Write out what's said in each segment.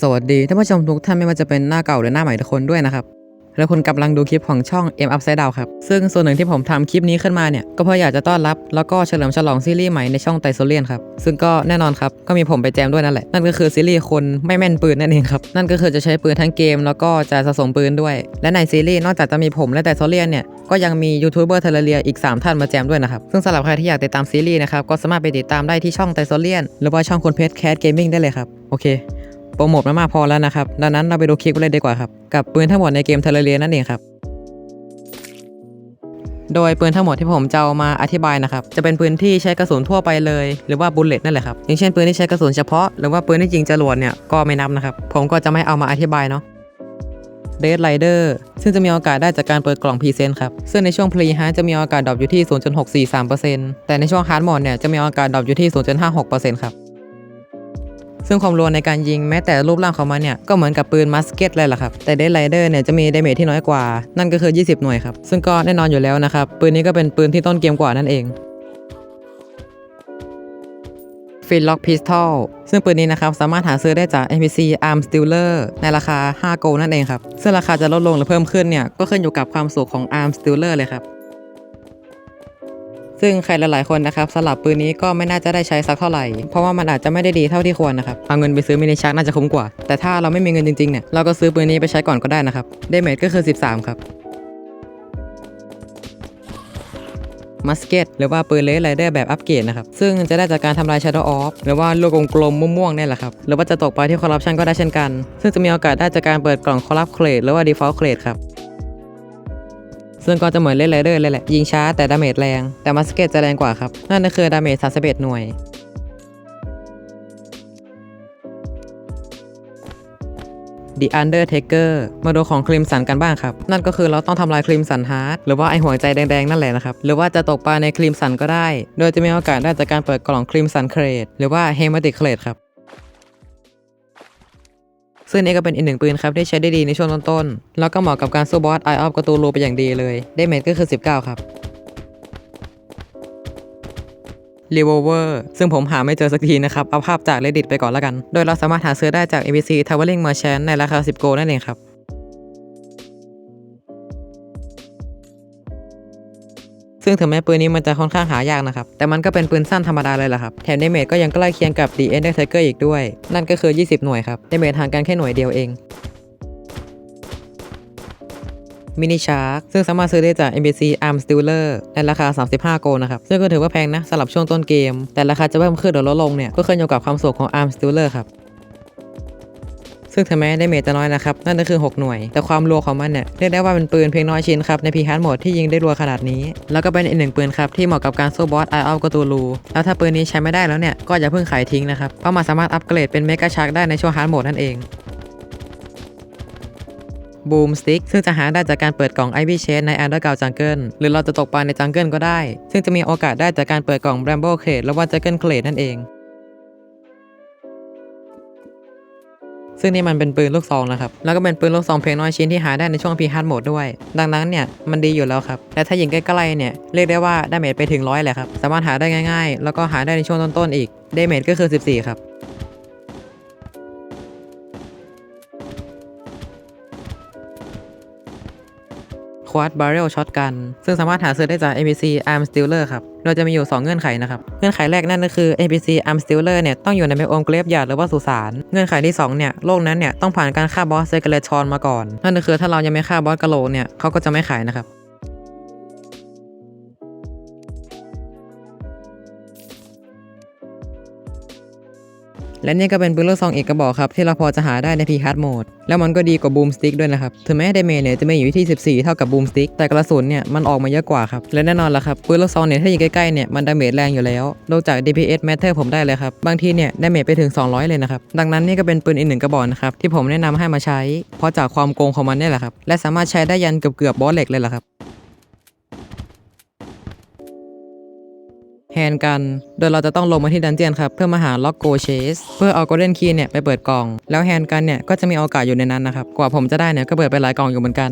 สวัสดีท่านผู้ชมทุกท่านไม่ว่าจะเป็นหน้าเก่าหรือหน้าใหม่ทุกคนด้วยนะครับ แล้วคุณกำลังดูคลิปของช่อง M Upside Down ครับ ซึ่งส่วนหนึ่งที่ผมทำคลิปนี้ขึ้นมาเนี่ย ก็เพื่ออยากจะต้อนรับ แล้วก็เฉลิมฉลองซีรีส์ใหม่ในช่องไตโซเลียนครับ ซึ่งก็แน่นอนครับ ก็มีผมไปแจมด้วยนั่นแหละ นั่นก็คือซีรีส์คนไม่แม่นปืนนั่นเองครับ นั่นก็คือจะใช้ปืนทั้งเกม แล้วก็จะสะสมปืนด้วย และในซีรีส์นอกจากจะมีผมและไตโซเลียนเนี่ยก็ยังมียูทูบเบอร์เทเลเรียอีก 3 ท่านมาแจมด้วยนะครับ ซึ่งสำหรับใครที่อยากติดตามซีรีส์นะครับก็สามารถไปติดตามได้ที่ช่องไตโซเลียนหรือว่าช่องคุณเพชรแคสเกมมิ่งได้เลยครับโอเค รโมทมามากพอแล้วนะครับ ดังนั้นเราไปดูคลิปกันเลยดีกว่าครับ กับปืนทั้งหมดในเกมเทเลเรียนั่นเองครับ โดยปืนทั้งหมดที่ผมจะเอามาอธิบายนะครับ จะเป็นปืนที่ใช้กระสุนทั่วไปเลย หรือว่าบุลเลตนั่นแหละครับ อย่างเช่นปืนที่ใช้กระสุนเฉพาะ หรือว่าปืนที่ยิงจรวดเนี่ย ก็ไม่นับนะครับ ผมก็จะไม่เอามาอธิบายเนาะเ a d Rider ซึ่งจะมีโอกาสได้จากการเปิดกล่องพรีเซนต์ครับ ซึ่งในช่วงพรีฮาร์จะมีโอกาสดรอปอยู่ที่ 0.643%แต่ในช่วงฮาร์ดโหมดเนี่ยจะมีโอกาสดรอปอยู่ที่ 0.56%ครับ ซึ่งความรัวในการยิงแม้แต่รูปร่างของมันเนี่ยก็เหมือนกับปืนมัสเก็ตเลยล่ะครับ แต่เด d ไ i เดอร์เนี่ยจะมีดาเมจที่น้อยกว่า นั่นก็คือ 20 หน่วยครับ ซึ่งก็แน่นอนอยู่แล้วนะครับ ปืนนี้ก็เป็นปืนที่ต้นเกมกว่านั่นเองฟินล็อกพิสตอลซึ่งปืนนี้นะครับ สามารถหาซื้อได้จาก NPC Arm Stealer ในราคา 5 โกลนั่นเองครับ ซึ่งราคาจะลดลงหรือเพิ่มขึ้นเนี่ย ก็ขึ้นอยู่กับความสุขของ Arm Stealer เลยครับ ซึ่งใครหลายๆคนนะครับสลับปืนนี้ก็ไม่น่าจะได้ใช้สักเท่าไหร่ เพราะว่ามันอาจจะไม่ได้ดีเท่าที่ควรนะครับเอาเงินไปซื้อมินิชักน่าจะคุ้มกว่า แต่ถ้าเราไม่มีเงินจริงๆเนี่ยเราก็ซื้อปืนนี้ไปใช้ก่อนก็ได้นะครับเดเมจก็คือ 13 ครับมัสเก็ตหรือว่าปืนเลสไรเดอร์แบบอัปเกรดนะครับ ซึ่งจะได้จากการทำลาย Shadow Off หรือว่าลูกกลมๆม่วงๆนี่แหละครับ หรือว่าจะตกไปที่ Corruption ก็ได้เช่นกัน ซึ่งจะมีโอกาสได้จากการเปิดกล่อง Corrupt Crate หรือว่า Default Crate ครับ ซึ่งก็จะเหมือนเล่นไรเดอร์เลยแหละ ยิงช้าแต่ดาเมจแรง แต่มัสเก็ตจะแรงกว่าครับ นั่นก็คือดาเมจ31หน่วย The Undertaker มาดูของครีมสันกันบ้างครับ นั่นก็คือเราต้องทำลายครีมสันฮาร์ดหรือว่าไอหัวใจแดงๆ นั่นแหละนะครับ หรือว่าจะตกปลาในครีมสันก็ได้ โดยจะมีโอกาสได้จากการเปิดกล่องครีมสันเครดหรือว่าเฮมาติกเครดครับ ซึ่งนี่ก็เป็นอีกหนึ่งปืนครับที่ใช้ได้ดีในช่วงต้นๆ แล้วก็เหมาะกับการสู้บอสไอออฟกระตูรูไปอย่างดีเลย ได้เมจก็คือ 19 ครับ Revolver ซึ่งผมหาไม่เจอสักทีนะครับ เอาภาพจาก Reddit ไปก่อนแล้วกัน โดยเราสามารถหาซื้อได้จาก ABC Traveling Merchant ในราคา 10 โกนั่นเองครับ ซึ่งถึงแม้ปืนนี้มันจะค่อนข้างหายากนะครับ แต่มันก็เป็นปืนสั้นธรรมดาเลยล่ะครับ แถมดเมจก็ยังใกล้เคียงกับ The Undertaker อีกด้วย นั่นก็คือ 20 หน่วยครับดเมจห่างกันแค่หน่วยเดียวเอง มินิชาร์กซึ่งสามารถซื้อได้จาก NBC Arm Stealer ในราคา 35 โกลนะครับ ซึ่งก็ถือว่าแพงนะสำหรับช่วงต้นเกม แต่ราคาจะเพิ่มขึ้นหรือลดลงเนี่ยก็ขึ้นอยู่กับความสุขของ Arm Stealer ครับ ซึ่งถึงแม้ได้เมจจะน้อยนะครับ นั่นก็คือ 6 หน่วย แต่ความรัวของมันเนี่ยเรียกได้ว่าเป็นปืนเพียงน้อยชิ้นครับในพีฮาร์ดโหมดที่ยิงได้รัวขนาดนี้ แล้วก็เป็นอีกหนึ่งปืนครับที่เหมาะกับการสู้บอสไอออฟกตูลูแล้วถ้าปืนนี้ใช้ไม่ได้แล้วเนี่ยก็อย่าเพิ่งขายทิ้งนะครับเพราะมันสามารถอัปเกรดเป็นเมกาชักได้ในช่วงฮาร์ดโหมดนั่นเองบูมสติ๊กซึ่งจะหาได้จากการเปิดกล่อง Ivy Chase ใน Underground Jungle หรือเราจะตกปลาใน Jungle ก็ได้ ซึ่งจะมีโอกาสได้จากการเปิดกล่อง Bramble Crate หรือว่า Jungle Crate นั่นเอง ซึ่งนี่มันเป็นปืนลูกซองนะครับ แล้วก็เป็นปืนลูกซองเพียงน้อยชิ้นที่หาได้ในช่วงพีฮาร์ดโหมดด้วย ดังนั้นเนี่ยมันดีอยู่แล้วครับ และถ้ายิงใกล้ๆเนี่ยเรียกได้ว่าดาเมจไปถึงร้อยแหละครับ สามารถหาได้ง่าย ๆ แล้วก็หาได้ในช่วงต้นๆอีกดาเมจก็คือ 14 ครับ Quad Barrel Shotgun ซึ่งสามารถหาซื้อได้จาก NPC Arm Stealer ครับโดยจะมีอยู่ 2 เงื่อนไขนะครับ เงื่อนไขแรกนั่นก็คือ NPC Arm Stealer เนี่ยต้องอยู่ในไบโอมเกรฟยาดหรือว่าสุสาน เงื่อนไขที่ 2 เนี่ยโลกนั้นเนี่ยต้องผ่านการฆ่าบอสเซกเลชอนมาก่อน นั่นก็คือถ้าเรายังไม่ฆ่าบอสกะโหลกเนี่ยเขาก็จะไม่ขายนะครับ และนี่ก็เป็นปืนลูกซองอีกกระบอกครับ ที่เราพอจะหาได้ในพีฮาร์ดโหมด แล้วมันก็ดีกว่าบูมสติ๊กด้วยนะครับ ถึงแม้ดเมจเนี่ยจะไม่อยู่ที่ 14 เท่ากับบูมสติ๊กแต่กระสุนเนี่ยมันออกมาเยอะกว่าครับ และแน่นอนละครับปืนลูกซองเนี่ยถ้ายิงใกล้ๆเนี่ยมันดาเมจแรงอยู่แล้วดูจาก DPS Matter ผมได้เลยครับบางทีเนี่ยดาเมจไปถึง 200 เลยนะครับดังนั้นนี่ก็เป็นปืนอีกหนึ่งกระบอกนะครับที่ผมแนะนำให้มาใช้ เพราะจากความโกงของมันเนี่ยแหละครับและสามารถใช้ได้ยันเกือบๆบอสเหล็กเลยล่ะครับ แฮน์กัน โดยเราจะต้องลงมาที่ดันเจียนครับ เพื่อมาหาล็อกโกเชสเพื่อเอาโกลเด้นคีย์เนี่ยไปเปิดกล่อง แล้วแฮน์กันเนี่ยก็จะมีโอกาสอยู่ในนั้นนะครับ กว่าผมจะได้เนี่ยก็เปิดไปหลายกล่องอยู่เหมือนกัน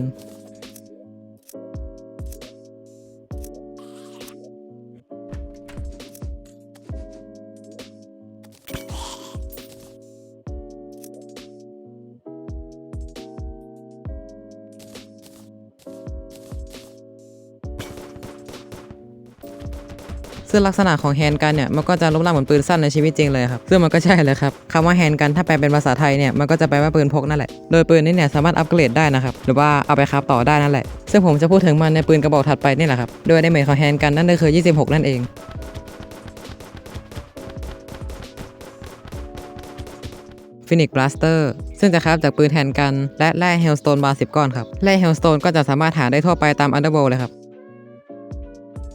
ซึ่งลักษณะของแฮนด์กันเนี่ยมันก็จะรูปร่างเหมือนปืนสั้นในชีวิตจริงเลยครับซึ่งมันก็ใช่เลยครับคำว่าแฮนด์กันถ้าแปลเป็นภาษาไทยเนี่ยมันก็จะแปลว่าปืนพกนั่นแหละโดยปืนนี้เนี่ยสามารถอัปเกรดได้นะครับหรือว่าเอาไปคราฟต่อได้นั่นแหละ ซึ่งผมจะพูดถึงมันในปืนกระบอกถัดไปนี่แหละครับโดยในเมจของแฮนด์กันนั่นก็คือ 26 นั่นเองฟินิกบลัสเตอร์ซึ่งจะคราฟจากปืนแทนกัน และแร่เฮลสโตนบาร์สิก้อนครับแร่เฮลสโตนก็จะสามารถหาได้ทั่วไปตามอันเดอร์โบเลยครับ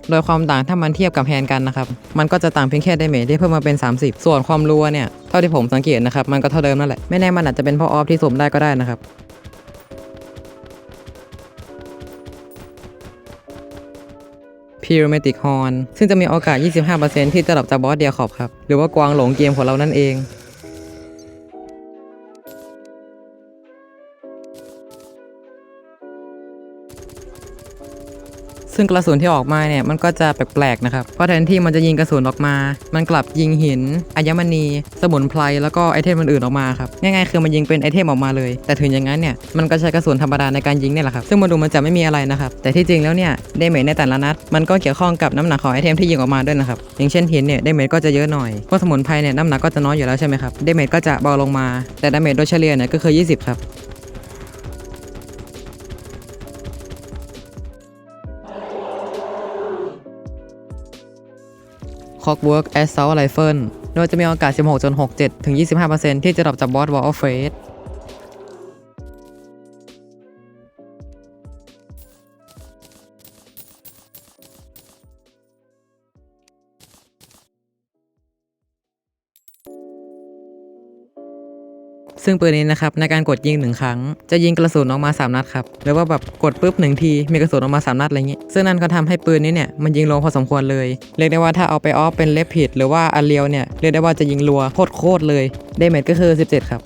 โดยความต่างถ้ามันเทียบกับแฮนกันนะครับ มันก็จะต่างเพียงแค่ไดเมจที่เพิ่มมาเป็น 30 ส่วนความรัวเนี่ย เท่าที่ผมสังเกตนะครับ มันก็เท่าเดิมนั่นแหละ ไม่แน่มันอาจจะเป็นเพราะออฟที่สมได้ก็ได้นะครับ p y r a m i d i c Horn ซึ่งจะมีโอกาส 25%ที่จะดรอปจากบอสเดียขอบครับ หรือว่ากวางหลงเกมของเรานั่นเอง ซึ่งกระสุนที่ออกมาเนี่ยมันก็จะแปลกๆนะครับ เพราะแทนที่มันจะยิงกระสุนออกมา มันกลับยิงหินอัญมณี สมุนไพรแล้วก็ไอเทมอื่นๆออกมาครับง่ายๆคือมันยิงเป็นไอเทมออกมาเลย แต่ถึงอย่างนั้นเนี่ยมันก็ใช้กระสุนธรรมดาในการยิงเนี่ยแหละครับซึ่งมันดูมันจะไม่มีอะไรนะครับแต่ที่จริงแล้วเนี่ยเดเมจในแต่ละนัดมันก็เกี่ยวข้องกับน้ำหนักของไอเทมที่ยิงออกมาด้วยนะครับอย่างเช่นหินเนี่ยเดเมจก็จะเยอะหน่อยเพราะสมุนไพรเนี่ยน้ำหนักก็จะน้อยอยู่แล้วใช่ไหมครับเดเมจก็จะเบาลงมาแต่ดาเมจโดยเฉลี่ยเนี่ยก็คือ 20 ครับ Clockwork Assault Rifle โดยจะมีโอกาส 16จน67 ถึง 25%ที่จะดรอปจากบอส Wall of Fate ซึ่งปืนนี้นะครับในการกดยิงหนึ่งครั้ง จะยิงกระสุนออกมา 3 นัดครับหรือว่าแบบกดปุ๊บหนึ่งทีมีกระสุนออกมา 3 นัดอะไรเงี้ยซึ่งนั่นก็ทำให้ปืนนี้เนี่ยมันยิงลงพอสมควรเลย เรียกได้ว่าถ้าเอาไปออฟเป็นเลฟผิดหรือว่าอันเลียวเนี่ยเรียกได้ว่าจะยิงรัวโคตรโคตรเลยเดเมจก็คือ 17 ครับ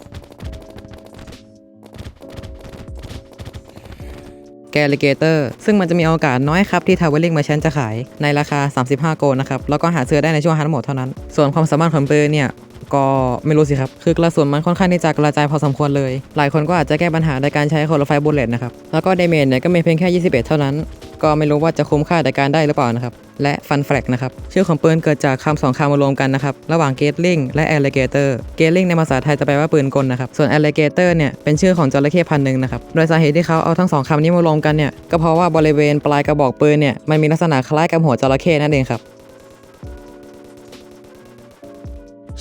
แกลิเกเตอร์ซึ่งมันจะมีโอกาสน้อยครับที่ทาวเวลลิงมาชันจะขายในราคา 35 โกลนะครับ แล้วก็หาซื้อได้ในช่วงฮันหมดเท่านั้น ส่วนความสามารถของปืนเนี่ย ก็ไม่รู้สิครับ คือกระสุนมันค่อนข้างที่จะกระจายพอสมควรเลย หลายคนก็อาจจะแก้ปัญหาในการใช้โคโลไฟบูลเลตนะครับ แล้วก็เดเมจเนี่ยก็มีเพียงแค่ 21 เท่านั้น ก็ไม่รู้ว่าจะคุ้มค่าในการได้หรือเปล่านะครับ และฟันแฟลกนะครับ ชื่อของปืนเกิดจากคำสองคำมารวมกันนะครับ ระหว่างเกตลิงและแอลเลเกเตอร์ เกตลิงในภาษาไทยจะแปลว่าปืนกลนะครับ ส่วนแอลเลเกเตอร์เนี่ยเป็นชื่อของจระเข้พันหนึ่งนะครับ โดยสาเหตุที่เขาเอาทั้งสองคำนี้มารวมกันเนี่ย ก็เพราะว่าบริเวณปลายกระบอกปืนเนี่ยมันมีลักษณะคล้ายกับหัวจระเข้นั่นเองครับ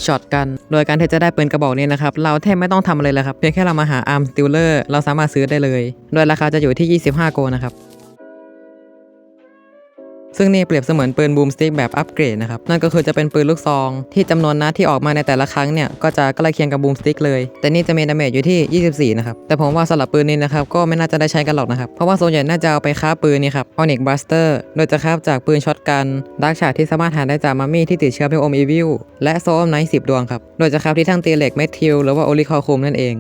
ช็อตกัน โดยการที่จะได้ปืนกระบอกนี้นะครับ เราแทบไม่ต้องทำอะไรเลยครับ เพียงแค่เรามาหาอาร์มสติลเลอร์เราสามารถซื้อได้เลย โดยราคาจะอยู่ที่ 25 โกนะครับ ซึ่งนี่เปรียบเสมือนปืนบูมสติ๊กแบบอัปเกรดนะครับ นั่นก็คือจะเป็นปืนลูกซอง ที่จำนวนนัดที่ออกมาในแต่ละครั้งเนี่ย ก็จะใกล้เคียงกับบูมสติ๊กเลย แต่นี่จะมีดาเมจอยู่ที่ 24 นะครับ แต่ผมว่าสำหรับปืนนี้นะครับ ก็ไม่น่าจะได้ใช้กันหรอกนะครับ เพราะว่าส่วนใหญ่น่าจะเอาไปค้าปืนนี่ครับออนิกบัสเตอร์โดยจะค้าจากปืนช็อตกันดักชาที่สามารถหาได้จากมัมมี่ที่ติดเชื้อพิโอมอีวิลและโซอมไนท์สิบดวงครับโดยจะค้าที่ทั้งตีเหล็กเมทิลหรือว่าโอลิคอคุมนั่นเอง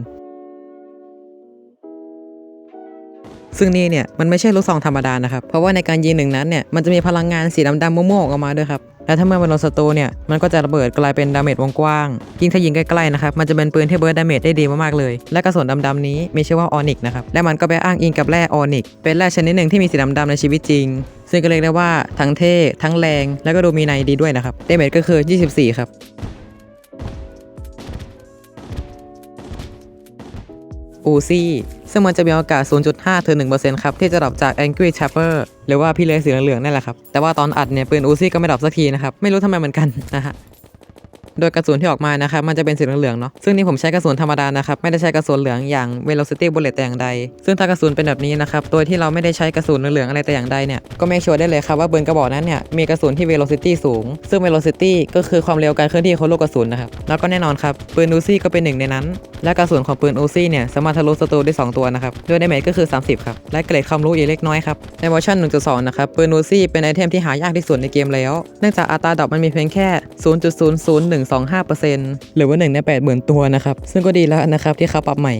ซึ่งนี่เนี่ยมันไม่ใช่ลูกซองธรรมดานะครับ เพราะว่าในการยิงหนึ่งนัดเนี่ยมันจะมีพลังงานสีดำๆม่วงๆออกมาด้วยครับ และถ้าเมื่อมันโดนศัตรูเนี่ยมันก็จะระเบิดกลายเป็นดาเมจวงกว้างยิงถ้ายิงใกล้ๆนะครับมันจะเป็นปืนที่เบิร์ดดาเมจได้ดีมากๆเลย และกระสุนดำๆนี้มีชื่อว่าออนิกนะครับและมันก็ไปอ้างอิงกับแร่ออนิกเป็นแร่ชนิดหนึ่งที่มีสีดำๆในชีวิตจริงซึ่งก็เรียกได้ว่าทั้งเท่ทั้งแรงแล้วก็ดูมีในดีด้วยนะครับดาเมจก็คือ 24 ครับอูซี่ ซึ่งมันจะมีโอกาส 0.5ถึง1%ครับ ที่จะดรอปจาก Angry Chopper หรือว่าพี่เลสีเหลืองๆนั่นแหละครับ แต่ว่าตอนอัดเนี่ยปืนอูซี่ก็ไม่ดรอปสักทีนะครับ ไม่รู้ทำไมเหมือนกันนะฮะ โดยกระสุนที่ออกมานะครับมันจะเป็นสีเหลืองๆเนาะซึ่งนี่ผมใช้กระสุนธรรมดานะครับไม่ได้ใช้กระสุนเหลืองอย่าง Velocity Bullet แต่อย่างใด ซึ่งถ้ากระสุนเป็นแบบนี้นะครับตัวที่เราไม่ได้ใช้กระสุนเหลืองๆอะไรแต่อย่างใดเนี่ยก็ไม่ชัวร์ได้เลยครับว่าปืนกระบอกนั้นเนี่ยมีกระสุนที่ Velocity สูง ซึ่ง Velocity ก็คือความเร็วการเคลื่อนที่ของลูกกระสุนนะครับแล้วก็แน่นอนครับปืนอูซี่ก็เป็นหนึ่งในนั้น และกระสุนของปืนอูซี่เนี่ยสามารถทะลุศัตรูได้ 2 ตัวนะครับโดยดาเมจก็คือ 30 ครับ และเกรดความรู้อีกเล็กน้อยครับในเวอร์ชัน1.2 นะครับปืนอูซี่เป็นไอเทมที่หายากที่สุดในเกมแล้ว เนื่องจากอัตราดรอปมันมีเพียงแค่0.25%หรือว่า 1 ใน 80,000 ตัวนะครับ ซึ่งก็ดีแล้วนะครับที่เขาปรับใหม่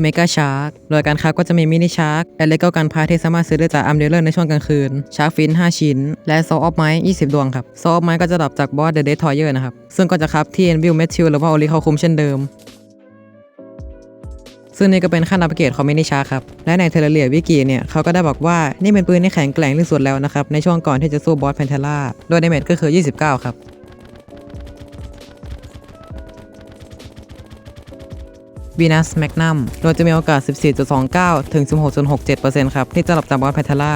เมกาชาร์กโดยการค้าก็จะมีมินิชาร์กแอลเลกกันพาที่สามารถซื้อได้จากอัมเดลเลอร์ในช่วงกลางคืน ชาร์กฟิน 5 ชิ้น และโซออฟไม้20 ดวงครับ โซออฟไม้ก็จะดับจากบอสเดอะเดททอยเออร์นะครับ ซึ่งก็จะครับที่เอ็นวิวเมทิลหรือว่าโอลิเขาคุมเช่นเดิม ซึ่งนี่ก็เป็นขั้นอัปเกรดของมินิชาร์ครับ และในเทเลเรียวิกิเนี่ยเขาก็ได้บอกว่านี่เป็นปืนที่แข็งแกร่งที่สุดแล้วนะครับ ในช่วงก่อนที่จะสู้บอสแพนเทล่าโดยเดเมจก็คือ 29 ครับวีนัสแมกนัมโดยจะมีโอกาส 14.29 ถึง 16.67%ครับ ที่จะหลับจากบอสแพนเทล่า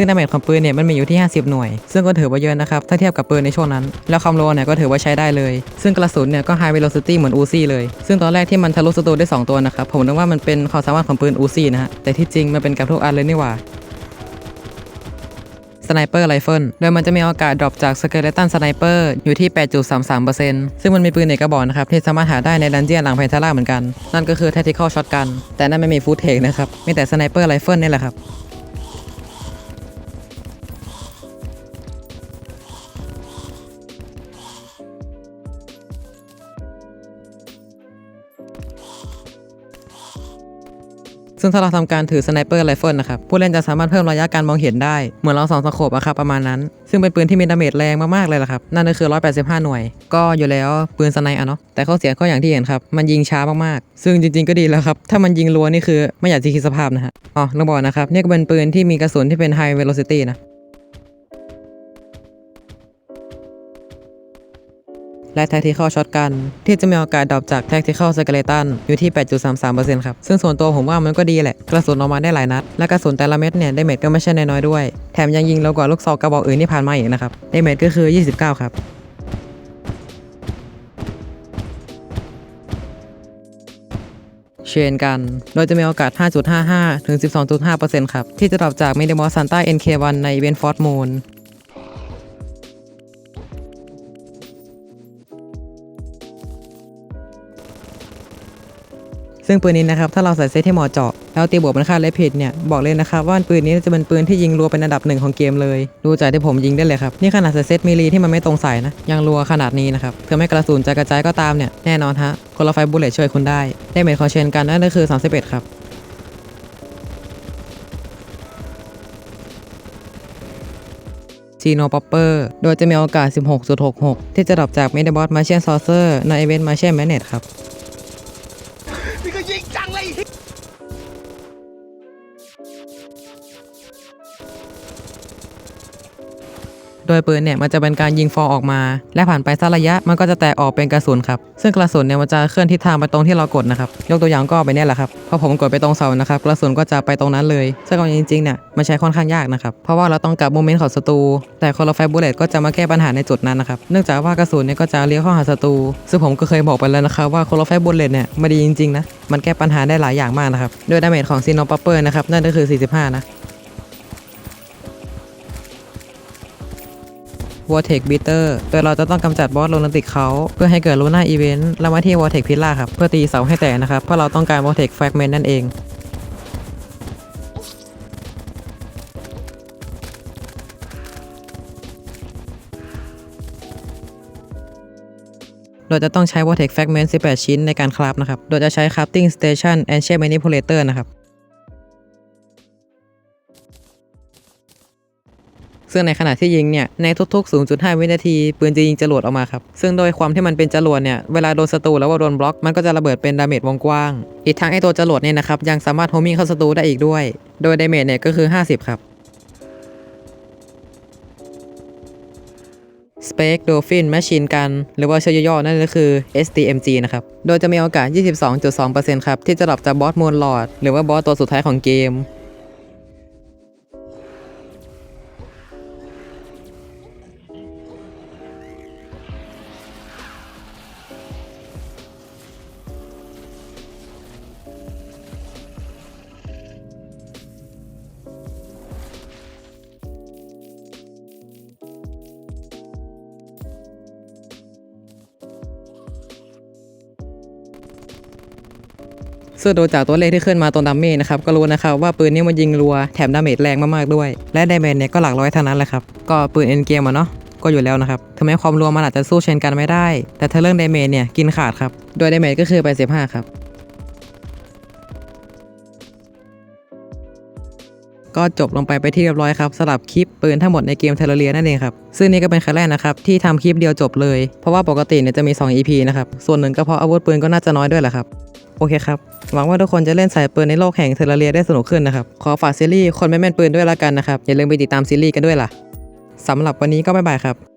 ซึ่งดาเมจของปืนเนี่ยมันมีอยู่ที่ 50 หน่วย ซึ่งก็ถือว่าเยอะนะครับ ถ้าเทียบกับปืนในช่วงนั้น แล้วความโลเนี่ยก็ถือว่าใช้ได้เลย ซึ่งกระสุนเนี่ยก็ High Velocity เหมือนอูซี่เลย ซึ่งตอนแรกที่มันทะลุสตูได้ 2 ตัวนะครับ ผมนึกว่ามันเป็นความสามารถของปืนอูซี่นะฮะ แต่ที่จริงมันเป็นกับทุกอันเลยนี่หว่าสไนเปอร์ไรเฟิลโดยมันจะมีโอกาสดรอปจากสเกเลตันสไนเปอร์อยู่ที่ 8.33%ซึ่งมันมีปืนเอกกระบอกนะครับ ที่สามารถหาได้ในดันเจียนหลังเพนทาร่าเหมือนกัน นั่นก็คือ Tactical Shotgun แต่นั่นไม่มีฟูดเทคนะครับ มีแต่สไนเปอร์ไรเฟิลนี่แหละครับ ซึ่งถ้าเราทำการถือสไนเปอร์ไรเฟิลนะครับ ผู้เล่นจะสามารถเพิ่มระยะการมองเห็นได้ เหมือนเราสองสโคปอะครับประมาณนั้น ซึ่งเป็นปืนที่มีดาเมจแรงมากๆเลยล่ะครับ นั่นก็คือ 185 หน่วย ก็อยู่แล้วปืนสไนอะเนาะ แต่ข้อเสียก็อย่างที่เห็นครับ มันยิงช้ามากๆ ซึ่งจริงๆก็ดีแล้วครับ ถ้ามันยิงรัวนี่คือไม่อยากจะคิดสภาพนะฮะ อ๋อต้องบอกนะครับ นี่ก็เป็นปืนที่มีกระสุนที่เป็น High Velocity นะ และ Tactical Shotgun ที่จะมีโอกาสดรอปจาก Tactical Skeleton อยู่ที่ 8.33%ครับ ซึ่งส่วนตัวผมว่ามันก็ดีแหละ กระสุนออกมาได้หลายนัด และกระสุนแต่ละเม็ดเนี่ยได้เมจก็ไม่ใช่น้อยๆด้วย แถมยังยิงเร็วกว่าลูกซองกระบอกอื่นที่ผ่านมาอีกนะครับได้เมจก็คือ 29 ครับเชนกัน โดยจะมีโอกาส 5.55 ถึง 12.5%ครับ ที่จะดรอปจาก m e d i m o s Santa NK1 ใน Event Fort Moon ซึ่งปืนนี้นะครับถ้าเราใส่เซตที่เหมาะเจาะแล้วตีบวกเป็นค่าเลพิดเนี่ยบอกเลยนะครับว่าปืนนี้จะเป็นปืนที่ยิงรัวเป็นอันดับหนึ่งของเกมเลยดูจากที่ผมยิงได้เลยครับนี่ขนาดใส่เซตมีลีที่มันไม่ตรงสายนะยังรัวขนาดนี้นะครับถึงแม้กระสุนจะกระจายก็ตามเนี่ยแน่นอนฮะคนละไฟบุลเลตช่วยคุณได้ได้เมทคอนเชนกันนั่นก็คือ 31 ครับซีโนป๊อปเปอร์โดยจะมีโอกาส 16.66 ที่จะดรอปจากเมดบอสมาเชียนซอเซอร์ในอีเวนต์มาเชียนแมเนตครับ โดยปืนเนี่ยมันจะเป็นการยิงฟอออกมา และผ่านไปสักระยะมันก็จะแตกออกเป็นกระสุนครับซึ่งกระสุนเนี่ยมันจะเคลื่อนทิศทางไปตรงที่เรากดนะครับยกตัวอย่างก็ไปเนี่ยแหละครับพอผมกดไปตรงเสานะครับกระสุนก็จะไปตรงนั้นเลยซึ่งเอาจริงๆเนี่ยมันใช้ค่อนข้างยากนะครับเพราะว่าเราต้องกับโมเมนต์ของศัตรูแต่คอร์ไฟบูเลตก็จะมาแก้ปัญหาในจุดนั้นนะครับเนื่องจากว่ากระสุนเนี่ยก็จะเลี้ยวเข้าหาศัตรูซึ่งผมก็เคยบอกไปแล้วนะครับว่าคอร์ไฟบูเลตเนี่ยไม่ดีจริงๆนะมันแก้ปัญหาได้หลายอย่างมากนะครับโดยดาเมจของซีโนปัปเปอร์นะครับนั่นก็คือ 45 นะ w a r t e x Beater โดยเราจะต้องกำจัดบอสโรนันติกเขาเพื่อให้เกิดลูน่าอีเวนต์แล้วมาที่ w a r t e x Pillar ครับเพื่อตีเสาให้แตกนะครับเพราะเราต้องการ w a r t e x Fragment นั่นเองโดยจะต้องใช้ Vortex Fragment 18 ชิ้นในการคราฟนะครับ โดยจะใช้ Crafting Station and Shape Manipulator นะครับ ซึ่งในขณะที่ยิงเนี่ยในทุกๆ 0.5 วินาที ปืนจะยิงจรวดออกมาครับ ซึ่งโดยความที่มันเป็นจรวดเนี่ยเวลาโดนศัตรูแล้วว่าโดนบล็อกมันก็จะระเบิดเป็นดาเมจวงกว้าง อีกทั้งไอตัวจรวดเนี่ยนะครับยังสามารถโฮมิ่งเข้าศัตรูได้อีกด้วย โดยดาเมจเนี่ยก็คือ 50 ครับ Spec Dolphin Machine Gun หรือว่าชื่อย่อๆนั่นก็คือ STMG นะครับ โดยจะมีโอกาส 22.2%ครับ ที่จะดรอปจากบอสมูนลอด หรือว่าบอสตัวสุดท้ายของเกม ซึ่งดูจากตัวเลขที่ขึ้นมาตรงดัมมี่นะครับก็รู้นะครับว่าปืนนี้มันยิงรัวแถมดาเมจแรงมากๆด้วย และดาเมจเนี่ยก็หลักร้อยเท่านั้นแหละครับก็ปืนเอ็นเกมอะเนาะก็อยู่แล้วนะครับถึงแม้ความรัวมันอาจจะสู้เชนกันไม่ได้ แต่เธอเรื่องดาเมจเนี่ยกินขาดครับ โดยดาเมจก็คือไป15ครับ ก็จบลงไปไปที่เรียบร้อยครับสำหรับคลิปปืนทั้งหมดในเกมเทเลเรียนั่นเองครับ ซึ่งนี่ก็เป็นครั้งแรกนะครับที่ทำคลิปเดียวจบเลย เพราะว่าปกติเนี่ยจะมี 2 EP นะครับ ส่วนหนึ่งก็เพราะอาวุธปืนก็น่าจะน้อยด้วยแหละครับ โอเคครับ หวังว่าทุกคนจะเล่นสายปืนในโลกแห่งเทเลเรียได้สนุกขึ้นนะครับ ขอฝากซีรีส์คนไม่แม่นปืนด้วยละกันนะครับ อย่าลืมไปติดตามซีรีส์กันด้วยล่ะสำหรับวันนี้ก็บ๊ายบายครับ